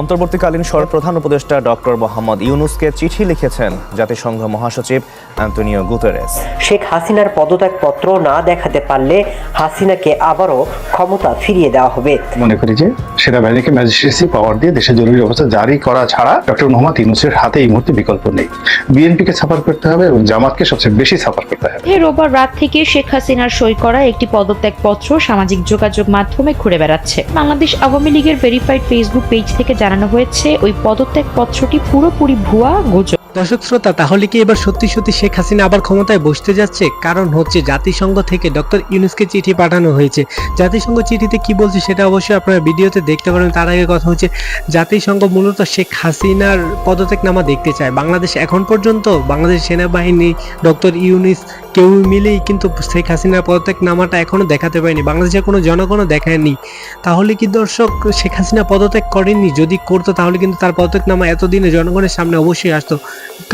অন্তর্বর্তীকালীন সরকার প্রধান উপদেষ্টা ডক্টর মোহাম্মদ ইউনুসকে চিঠি লিখেছেন জাতিসংঘ মহাসচিব অ্যান্তনিও গুতেরেস। শেখ হাসিনার পদত্যাগপত্র না দেখাতে পারলে হাসিনাকে আবারও ক্ষমতা ফিরিয়ে দেওয়া হবে। মনে করি যে সেনাবাহিনীকে ম্যাজিস্ট্রেসি পাওয়ার দিয়ে দেশে জরুরি অবস্থা জারি করা ছাড়া ডক্টর মোহাম্মদ ইউনুসের হাতে এই মুহূর্তে বিকল্প নেই। বিএনপিকে সাফার করতে হবে এবং জামাতকে সবচেয়ে বেশি সাফার করতে হবে। মধ্যে রোববার রাত থেকে শেখ হাসিনার সই করা একটি পদত্যাগপত্র সামাজিক যোগাযোগ মাধ্যমে ঘুরে বেড়াচ্ছে। বাংলাদেশ আওয়ামী লীগের ভেরিফাইড ফেসবুক পেজ থেকে জানানো হয়েছে ওই পদত্যাগ পত্রটি পুরোপুরি ভুয়া গুজব দর্শক শ্রোতা, তাহলে কি এবার সত্যি সত্যি শেখ হাসিনা আবার ক্ষমতায় বসতে যাচ্ছে? কারণ হচ্ছে জাতিসংঘ থেকে ডক্টর ইউনুসকে চিঠি পাঠানো হয়েছে। জাতিসংঘ চিঠিতে কি বলছে সেটা অবশ্যই আপনারা ভিডিওতে দেখতে পারেন। তার আগে কথা হচ্ছে, জাতিসংঘ মূলত শেখ হাসিনার পদত্যাগ নামা দেখতে চায়। বাংলাদেশ এখন পর্যন্ত, বাংলাদেশ সেনাবাহিনী, ডক্টর ইউনুস কেউ মিলেই কিন্তু শেখ হাসিনার পদত্যাগ নামাটা এখনও দেখাতে পারেনি। বাংলাদেশের কোনো জনগণও দেখায়নি। তাহলে কি দর্শক শেখ হাসিনা পদত্যাগ করেননি? যদি করতো, তাহলে কিন্তু তার পদত্যাগনামা এতদিনে জনগণের সামনে অবশ্যই আসতো।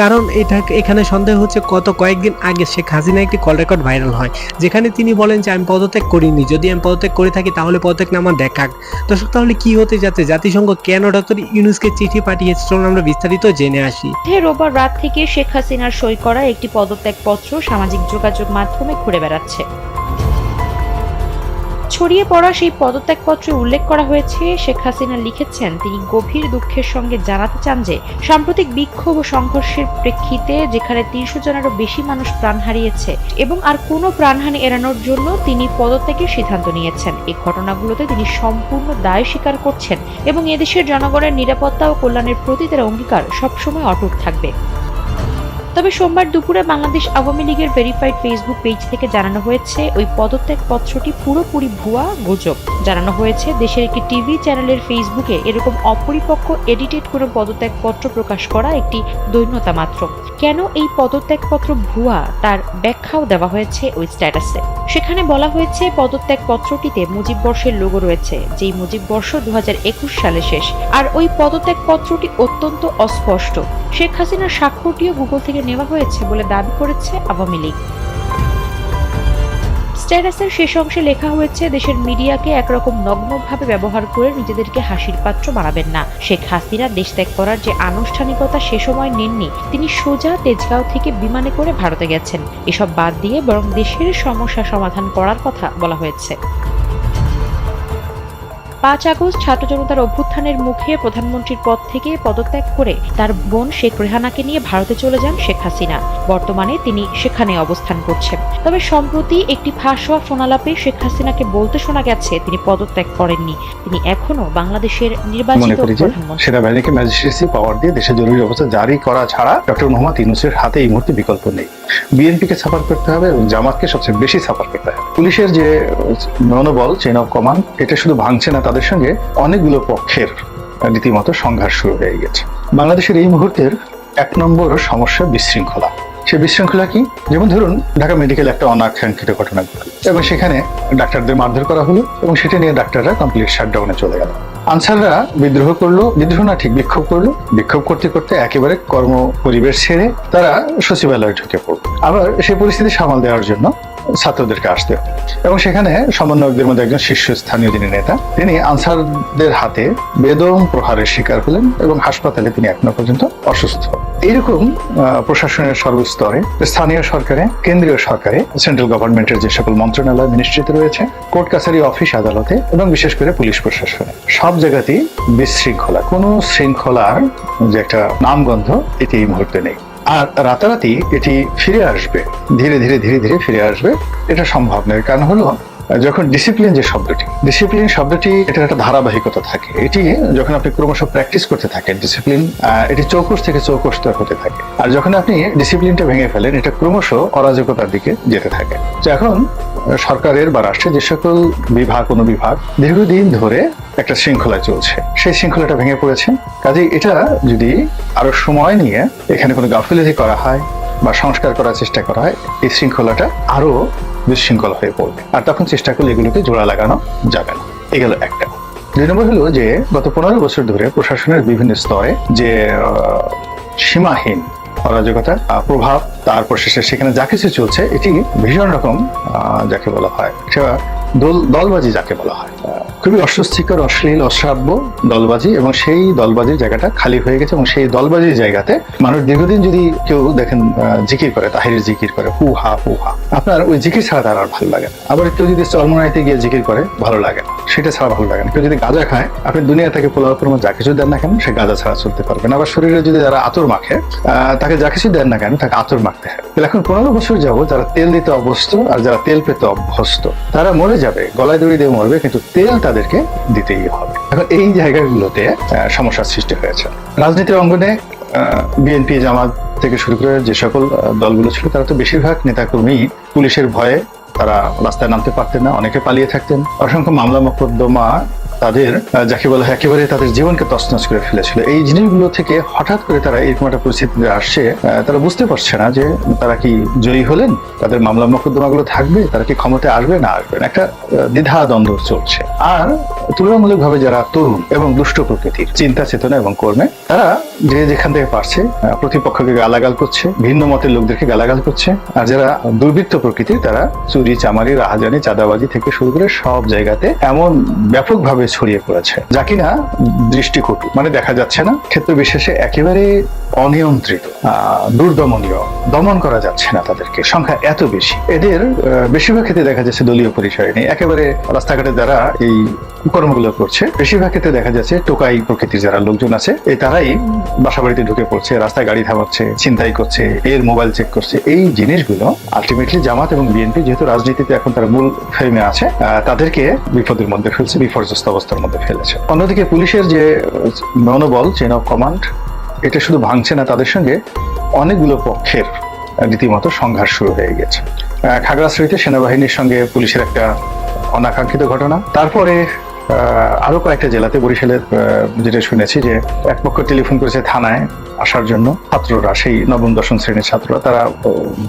কারণ এটা এখানে সন্দেহ হচ্ছে গত কয়েকদিন আগে শেখ হাসিনা একটি কল রেকর্ড ভাইরাল হয়, যেখানে তিনি বলেন যে আমি পদত্যাগ করিনি, যদি আমি পদত্যাগ করে থাকি তাহলে পদত্যাগনামা দেখাক। দর্শক, তাহলে কি হতে যাচ্ছে? জাতিসংঘ কেন ডক্টর ইউনুসকে চিঠি পাঠিয়েছে চলুন আমরা বিস্তারিত জেনে আসি। রোববার রাত থেকে শেখ হাসিনার সই করা একটি পদত্যাগ পত্র সামাজিক যোগাযোগ মাধ্যমে ঘুরে বেড়াচ্ছে। ছড়িয়ে পড়া সেই পদত্যাগপত্রে উল্লেখ করা হয়েছে, শেখ হাসিনা লিখেছেন, তিনি গভীর দুঃখের সঙ্গে জানাতে চান যে, সাম্প্রতিক বিক্ষোভ ও সংঘর্ষের প্রেক্ষিতে যেখানে তিনশো জনেরও বেশি মানুষ প্রাণ হারিয়েছে এবং আর কোনো প্রাণহানি এড়ানোর জন্য তিনি পদত্যাগের সিদ্ধান্ত নিয়েছেন। এই ঘটনাগুলোতে তিনি সম্পূর্ণ দায় স্বীকার করছেন এবং এদেশের জনগণের নিরাপত্তা ও কল্যাণের প্রতি তার অঙ্গীকার সবসময় অটুট থাকবে। তবে সোমবার দুপুরে বাংলাদেশ আওয়ামী লীগের ভেরিফাইড ফেসবুক পেজ থেকে জানানো হয়েছে, ওই পদত্যাগ পত্রটি পুরোপুরি ভুয়া গুজব। জানানো হয়েছে, দেশের একটি টিভি চ্যানেলের ফেসবুকে এরকম অপরিপক্ক এডিটেড কোনো পদত্যাগপত্র প্রকাশ করা একটি দৈন্যতা মাত্র। কেন এই পদত্যাগপত্র ভুয়া? তার ব্যাখ্যাও দেওয়া হয়েছে ওই স্ট্যাটাসে সেখানে বলা হয়েছে, পদত্যাগপত্রটিতে মুজিব বর্ষের লোগো রয়েছে, যেই মুজিব বর্ষ দু হাজার একুশ সালে শেষ। আর ওই পদত্যাগপত্রটি অত্যন্ত অস্পষ্ট। শেখ হাসিনার স্বাক্ষরটিও গুগল থেকে নেওয়া হয়েছে বলে দাবি করেছে আওয়ামী লীগ। স্ট্যাটাসের শেষ অংশে লেখা হয়েছে, দেশের মিডিয়াকে একরকম নগ্নভাবে ব্যবহার করে নিজেদেরকে হাসির পাত্র বানাবেন না। শেখ হাসিনা দেশ ত্যাগ করার যে আনুষ্ঠানিকতা সে সময় নেননি, তিনি সোজা তেজগাঁও থেকে বিমানে করে ভারতে গেছেন। এসব বাদ দিয়ে বরং দেশের সমস্যা সমাধান করার কথা বলা হয়েছে। পাঁচ আগস্ট ছাত্র জনতার অভ্যুত্থানের মুখে প্রধানমন্ত্রীর পদ থেকে পদত্যাগ করে তার বোন শেখ রেহানাকে নিয়ে ভারতে চলে যান শেখ হাসিনা। বর্তমানে তিনি সেখানে অবস্থান করছেন। তবে সম্প্রতি একটি ফাঁস হওয়া ফোনালাপে শেখ হাসিনাকে বলতে শোনা গেছে তিনি পদত্যাগ করেননি। তিনি এখনও বাংলাদেশের নির্বাচিত প্রধানমন্ত্রী। সেনাবাহিনীকে ম্যাজিস্ট্রেসি পাওয়ার দিয়ে দেশে জরুরি অবস্থা জারি করা ছাড়া ডক্টর মোহাম্মদ ইউনুসের হাতে এই মুহূর্তে বিকল্প নেই। বিএনপিকে সাফার করতে হবে এবং জামাতকে সবচেয়ে বেশি সাফার করতে হবে। পুলিশের যে মনোবল চেন অফ কমান্ড এটা শুধু ভাঙছে না তাদের সঙ্গে অনেকগুলো পক্ষের রীতিমতো সংঘাত শুরু হয়ে গেছে। বাংলাদেশের এই মুহূর্তের এক নম্বর সমস্যা বিশৃঙ্খলা। সে বিশৃঙ্খলা কি? যেমন ধরুন, ঢাকা মেডিকেল একটা অনাকাঙ্ক্ষিত ঘটনা এবং সেখানে ডাক্তারদের মারধর করা হলো এবং সেটা নিয়ে ডাক্তাররা কমপ্লিট শাটডাউনে চলে গেল। আনসাররা বিদ্রোহ করল, বিদ্রোহ না ঠিক বিক্ষোভ করল। বিক্ষোভ করতে করতে একেবারে কর্ম পরিবেশ ছেড়ে তারা সচিবালয়ে ঢুকে পড়ল। আবার সেই পরিস্থিতি সামাল দেওয়ার জন্য ছাত্রদেরকে আসতে এবং সেখানে সমন্বয়কদের মধ্যে একজন শীর্ষস্থানীয় যিনি নেতা, তিনি আনসারদের হাতে বেদম প্রহারের শিকার হলেন এবং হাসপাতালে তিনি এখনও পর্যন্ত অসুস্থ। এইরকম প্রশাসনের সর্বস্তরে, স্থানীয় সরকারে, কেন্দ্রীয় সরকারে সেন্ট্রাল গভর্নমেন্টের যে সকল মন্ত্রণালয় মিনিস্ট্রিতে রয়েছে কোর্ট কাছারি অফিস আদালতে এবং বিশেষ করে পুলিশ প্রশাসনে। সব জায়গাতেই বিশৃঙ্খলা। কোনো শৃঙ্খলার যে একটা নামগন্ধ এটি এই মুহূর্তে নেই। আর রাতারাতি এটি ফিরে আসবে। ধীরে ধীরে ধীরে ধীরে ফিরে আসবে। এটা সম্ভব নয়। কারণ হলো যখন ডিসিপ্লিন যে শব্দটি ডিসিপ্লিন শব্দটি এটার একটা ধারাবাহিকতা থাকে। এটি যখন আপনি ক্রমশ প্র্যাকটিস করতে থাকেন ডিসিপ্লিন এটি চৌকস থেকে চৌকসতর হতে থাকে। আর যখন আপনি ডিসিপ্লিনটা ভেঙে ফেলেন, এটা ক্রমশ অরাজকতার দিকে যেতে থাকে। এখন সরকারের বা রাষ্ট্রের যে সকল বিভাগ, অনুবিভাগ দীর্ঘদিন ধরে একটা শৃঙ্খলা চলছে। সেই শৃঙ্খলাটা ভেঙে পড়েছে। কাজে এটা যদি আরও সময় নিয়ে এখানে কোনো গাফিলতি করা হয় বা সংস্কার করার চেষ্টা করা হয়, এই শৃঙ্খলাটা আরও বিশৃঙ্খল হয়ে পড়বে। আর তখন চেষ্টা করলে এগুলোকে জোড়া লাগানো যাবে না। এ গেল একটা। দুই নম্বর হলো যে, গত পনেরো বছর ধরে প্রশাসনের বিভিন্ন স্তরে যে সীমাহীন অরাজকতা প্রভাব তারপর শেষে সেখানে যা কিছু চলছে, এটি ভীষণ রকম যাকে বলা হয় সেটা দল দলবাজি যাকে বলা হয়। খুবই অস্বস্তিকর, অশ্লীল, অশ্রাব্য দলবাজি এবং সেই দলবাজির জায়গাটা খালি হয়ে গেছে এবং সেই দলবাজির জায়গাতে মানুষ দীর্ঘদিন যদি কেউ দেখেন জিকির করে, তাহিরের জিকির করে, হু হা হু হা, আপনার ওই জিকির ছাড়া তার আর ভালো লাগে না। আবার কেউ যদি চরমনাইতে গিয়ে জিকির করে, ভালো লাগে না। সেটা ছাড়া ভালো লাগে না। কেউ যদি গাঁজা খায়, আপনি দুনিয়া থেকে পোলাও কর্ম যা কিছু দেন না কেন, সে গাঁজা ছাড়া চলতে পারবে না। আবার শরীরে যদি যারা আতর মাখে তাকে যা কিছু দেন না কেন, তাকে আতর মাখতে হয়। এখন পনেরো বছর যাব যারা তেল দিতে অভ্যস্ত আর যারা তেল পেতে অভ্যস্ত, তারা মরে যাবে, গলায় দড়ি দিয়ে মরবে, কিন্তু তেল তাদেরকে দিতেই হবে। এখন এই জায়গাগুলোতে সমস্যার সৃষ্টি হয়েছে। রাজনীতির অঙ্গনে বিএনপি, জামাত থেকে শুরু করে যে সকল দলগুলো ছিল, তারা তো বেশিরভাগ নেতাকর্মী পুলিশের ভয়ে তারা রাস্তায় নামতে পারতেন না, অনেকে পালিয়ে থাকতেন। অসংখ্য মামলা, মোকদ্দমা তাদের যাকে বলা হয় একেবারে তাদের জীবনকে তছনছ করে ফেলেছিল। এই জিনিসগুলো থেকে হঠাৎ করে তারা এরকম একটা পরিস্থিতিতে আসছে তারা বুঝতে পারছে না যে তারা কি জয়ী হলেন? তাদের মামলা মোকদ্দমাগুলো থাকবে? তারা কি ক্ষমতায় আসবে না আসবে? না একটা দ্বিধা দ্বন্দ্ব চলছে। আর তুলনামূলকভাবে যারা তরুণ এবং দুষ্ট প্রকৃতির চিন্তা চেতনা এবং কর্মে, তারা যে যেখান থেকে পারছে প্রতিপক্ষকে গালাগাল করছে, ভিন্ন মতের লোকদেরকে গালাগাল করছে। আর যারা দুর্বৃত্ত প্রকৃতির, তারা চুরি, চামারি, রাহাজানি, চাঁদাবাজি থেকে শুরু করে সব জায়গাতে এমন ব্যাপকভাবে ছড়িয়ে পড়েছে। যা কিনা দৃষ্টিকটু মানে দেখা যাচ্ছে না, ক্ষেত্র বিশেষে একেবারে অনিয়ন্ত্রিত দুর্দমনীয়। দমন করা যাচ্ছে না তাদেরকে। সংখ্যা এত বেশি। এদের বেশিরভাগ ক্ষেত্রে দেখা যাচ্ছে দলীয় পরিচয় নেই। একেবারে রাস্তাঘাটে যারা এই কর্মগুলো করছে। বেশিরভাগ ক্ষেত্রে দেখা যাচ্ছে টোকাই প্রকৃতির যারা লোকজন আছে এই তারাই বাসা বাড়িতে ঢুকে পড়ছে, রাস্তায় গাড়ি থামাচ্ছে, ছিনতাই করছে, এর মোবাইল চেক করছে। এই জিনিসগুলো আলটিমেটলি জামাত এবং বিএনপি যেহেতু রাজনীতিতে এখন তারা মূল ফ্রেমে আছে তাদেরকে বিপদের মধ্যে ফেলছে, বিপর্যস্ত অবস্থার মধ্যে ফেলেছে। অন্যদিকে পুলিশের যে মনোবল চেন অফ কমান্ড এটা শুধু ভাঙছে না তাদের সঙ্গে অনেকগুলো পক্ষের রীতিমতো সংঘর্ষ শুরু হয়ে গেছে। খাগড়াছড়িতে সেনাবাহিনীর সঙ্গে পুলিশের একটা অনাকাঙ্ক্ষিত ঘটনা। তারপরে আহ, আরও কয়েকটা জেলাতে বরিশালের যেটা শুনেছি যে এক পক্ষ টেলিফোন করেছে থানায় আসার জন্য ছাত্ররা সেই নবম দশম শ্রেণির ছাত্ররা। তারা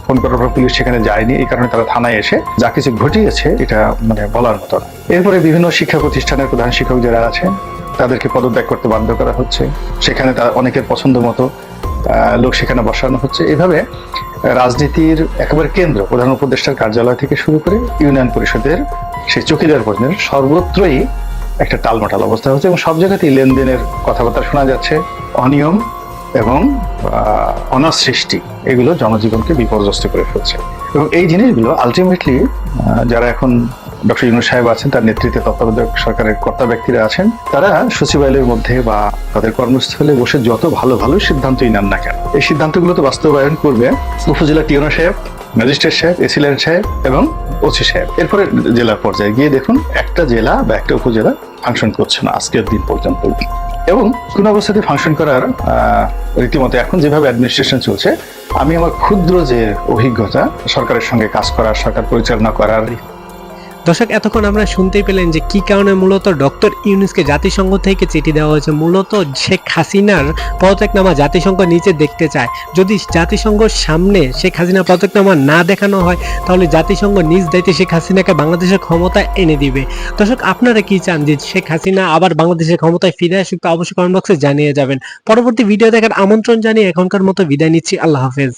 ফোন করার পর পুলিশ সেখানে যায়নি এই কারণে তারা থানায় এসে যা কিছু ঘটিয়েছে এটা মানে বলার মতো এরপরে বিভিন্ন শিক্ষা প্রতিষ্ঠানের প্রধান শিক্ষক যারা আছেন তাদেরকে পদত্যাগ করতে বাধ্য করা হচ্ছে। সেখানে তার অনেকের পছন্দ মতো লোক সেখানে বসানো হচ্ছে। এভাবে রাজনীতির একেবারে কেন্দ্র প্রধান উপদেষ্টার কার্যালয় থেকে শুরু করে ইউনিয়ন পরিষদের সেই চকিদার পর্যন্ত সর্বত্রই একটা টালমাটাল অবস্থা হচ্ছে এবং সব জায়গাতেই লেনদেনের কথাবার্তা শোনা যাচ্ছে। অনিয়ম এবং অনাসৃষ্টি, এগুলো জনজীবনকে বিপর্যস্ত করে ফেলছে। এবং এই জিনিসগুলো আলটিমেটলি যারা এখন ডক্টর ইউনুস সাহেব আছেন, তার নেতৃত্বে তত্ত্বাবধায়ক সরকারের কর্তা ব্যক্তিরা আছেন, তারা সচিবালয়ের মধ্যে বা তাদের কর্মস্থলে বসে যত ভালো ভালো সিদ্ধান্তই নেন না কেন, এই সিদ্ধান্তগুলো তো বাস্তবায়ন করবে উপজেলা টিওনা সাহেব ম্যাজিস্ট্রেট সাহেব এসিল্যান্ড সাহেব এবং ওসি সাহেব। এরপরে জেলা পর্যায়ে গিয়ে দেখুন, একটা জেলা বা একটা উপজেলা ফাংশন করছে না, আজকের দিন পর্যন্ত। এবং কোন অবস্থাতে ফাংশন করার রীতিমতো এখন যেভাবে অ্যাডমিনিস্ট্রেশন চলছে, আমি আমার ক্ষুদ্র যে অভিজ্ঞতা, সরকারের সঙ্গে কাজ করার, সরকার পরিচালনা করার দর্শক, এতক্ষণ আমরা শুনতেই পেলেন যে কি কারণে মূলত ডক্টর ইউনুসকে জাতিসংঘ থেকে চিঠি দেওয়া হয়েছে। মূলত শেখ হাসিনার পদত্যাগনামা জাতিসংঘ নিচে দেখতে চায়। যদি জাতিসংঘর সামনে শেখ হাসিনা পদত্যাগনামা না দেখানো হয়, তাহলে জাতিসংঘ নিজ দায়িত্বে শেখ হাসিনাকে বাংলাদেশের ক্ষমতায় এনে দিবে। দর্শক, আপনারা কি চান যে শেখ হাসিনা আবার বাংলাদেশের ক্ষমতায় ফিরে আসুক, তা অবশ্যই কমেন্ট বক্সে জানিয়ে যাবেন। পরবর্তী ভিডিও দেখার আমন্ত্রণ জানিয়ে এখনকার মতো বিদায় নিচ্ছি। আল্লাহ হাফেজ।